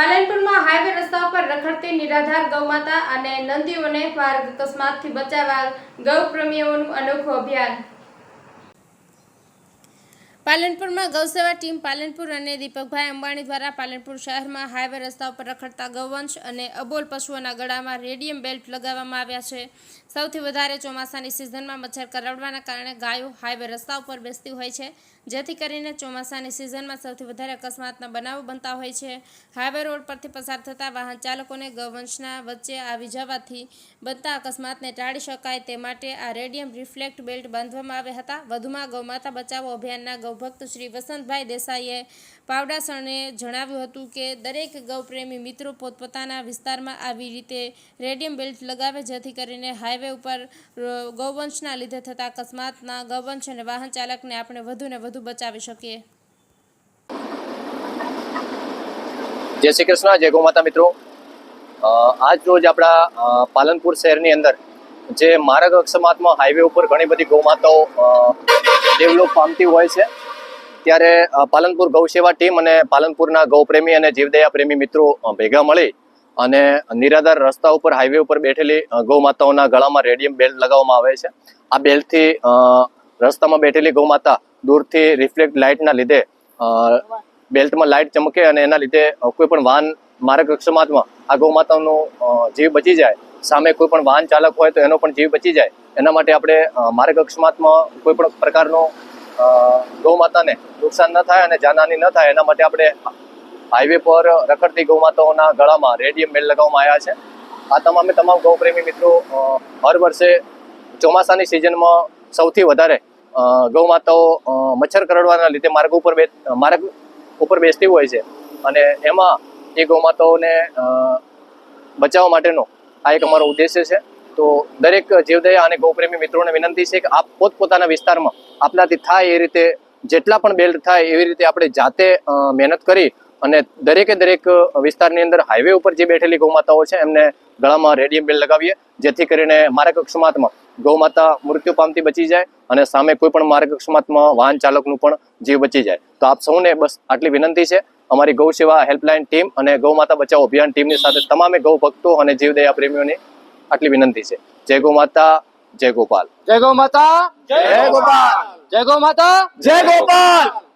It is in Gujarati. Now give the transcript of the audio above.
પાલનપુરમાં હાઈવે રસ્તા ઉપર રખડતી નિરાધાર ગૌમાતા અને નંદીઓને માર્ગ અકસ્માતથી બચાવવા ગૌપ્રેમીઓનું અનોખું અભિયાન પાલનપુરમાં ગૌસેવા ટીમ પાલનપુર અને દીપકભાઈ અંબાણી દ્વારા પાલનપુર શહેરમાં હાઈવે રસ્તા ઉપર રખડતા ગૌવંશ અને અબોલ પશુઓના ગળામાં રેડિયમ બેલ્ટ લગાવવામાં આવ્યા છે. સૌથી વધારે ચોમાસાની સિઝનમાં મચ્છર કરડવાના કારણે ગાયો હાઈવે રસ્તા ઉપર બેસતી હોય છે. જેથી કરીને ચોમાસાની સિઝનમાં સૌથી વધારે અકસ્માતના બનાવો બનતા હોય છે. હાઈવે રોડ પરથી પસાર થતા વાહન ચાલકોને ગૌવંશના વચ્ચે આવી જવાથી બનતા અકસ્માતને ટાળી શકાય તે માટે આ રેડિયમ રિફ્લેક્ટ બેલ્ટ બાંધવામાં આવ્યા હતા. વધુમાં ગૌમાતા બચાવો અભિયાનના ગૌભક્ત શ્રી વસંતભાઈ દેસાઈએ પાવડાસણે જણાવ્યું હતું કે દરેક ગૌપ્રેમી મિત્રો પોતપોતાના વિસ્તારમાં આવી રીતે રેડિયમ બેલ્ટ લગાવે જેથી કરીને હાઈવે ઉપર ગૌવંશના લીધે થતા અકસ્માતના ગૌવંશ અને વાહન ચાલકને આપણે વધુને વધુ બચાવી શકીએ. જય શ્રી કૃષ્ણ, જય ગૌ માતા મિત્રો. આજ રોજ આપણા પાલનપુર શહેરની અંદર જે માર્ગ અક્ષમાત્મા હાઈવે ઉપર ઘણી બધી ગૌમાતાઓ ડેવલપ પામતી હોય છે. ત્યારે પાલનપુર ગૌસેવા ટીમ અને પાલનપુરના ગૌપ્રેમી અને જીવદયા પ્રેમી મિત્રો ભેગા મળી અને નિરાધાર રસ્તા ઉપર હાઈવે ઉપર બેઠેલી ગૌમાતાઓના ગળામાં રેડિયમ બેલ્ટ લગાવવામાં આવે છે. આ બેલ્ટથી રસ્તામાં બેઠેલી ગૌમાતા દૂરથી રિફ્લેક્ટ લાઇટના લીધે બેલ્ટમાં લાઇટ ચમકે અને એના લીધે કોઈ પણ વાહન માર્ગ અક્ષમાત્મા આ ગૌમાતાનો જીવ બચી જાય. સામે કોઈ પણ વાહન ચાલક હોય તો એનો પણ જીવ બચી જાય. એના માટે આપણે માર્ગ અકસ્માતમાં કોઈ પણ પ્રકારનો ગૌ માતાને નુકસાન ન થાય અને જાનહાની ન થાય. એના માટે આપણે હાઈવે પર રખડતી ગૌ માતાઓના ગળામાં રેડિયમ મેલ લગાવવામાં આવ્યા છે. આ તમામે તમામ ગૌપ્રેમી મિત્રો હર વર્ષે ચોમાસાની સિઝનમાં સૌથી વધારે ગૌ માતાઓ મચ્છર કરડવાના લીધે માર્ગ ઉપર બે, માર્ગ ઉપર બેસતી હોય છે. અને એમાં એ ગૌ માતાઓને બચાવવા માટેનો આ એક અમારો ઉદ્દેશ્ય છે. તો દરેક જીવદયા અને ગૌપ્રેમી મિત્રોને વિનંતી છે કે આપ પોતપોતાના વિસ્તારમાં આપણાથી થાય એ રીતે જેટલા પણ બેલ્ટ થાય એવી રીતે આપણે જાતે મહેનત કરી અને દરેકે દરેક વિસ્તારની અંદર હાઈવે ઉપર જે બેઠેલી ગૌમાતાઓ છે એમને ગળામાં રેડિયમ બેલ્ટ લગાવીએ. જેથી કરીને માર્ગ અકસ્માતમાં ગૌમાતા મૃત્યુ પામતી બચી જાય અને સામે કોઈ પણ માર્ગ અકસ્માતમાં વાહન ચાલકનું પણ જીવ બચી જાય. તો આપ સૌને બસ આટલી વિનંતી છે. અમારી ગૌ સેવા હેલ્પલાઇન ટીમ અને ગૌ માતા બચાવ અભિયાન ટીમની સાથે તમામે ગૌ ભક્તો અને જીવદયા પ્રેમીઓની આટલી વિનંતી છે. જય ગૌ માતા જય ગોપાલ. જય ગૌ માતા જય ગોપાલ. જય ગૌ માતા. જય ગોપાલ.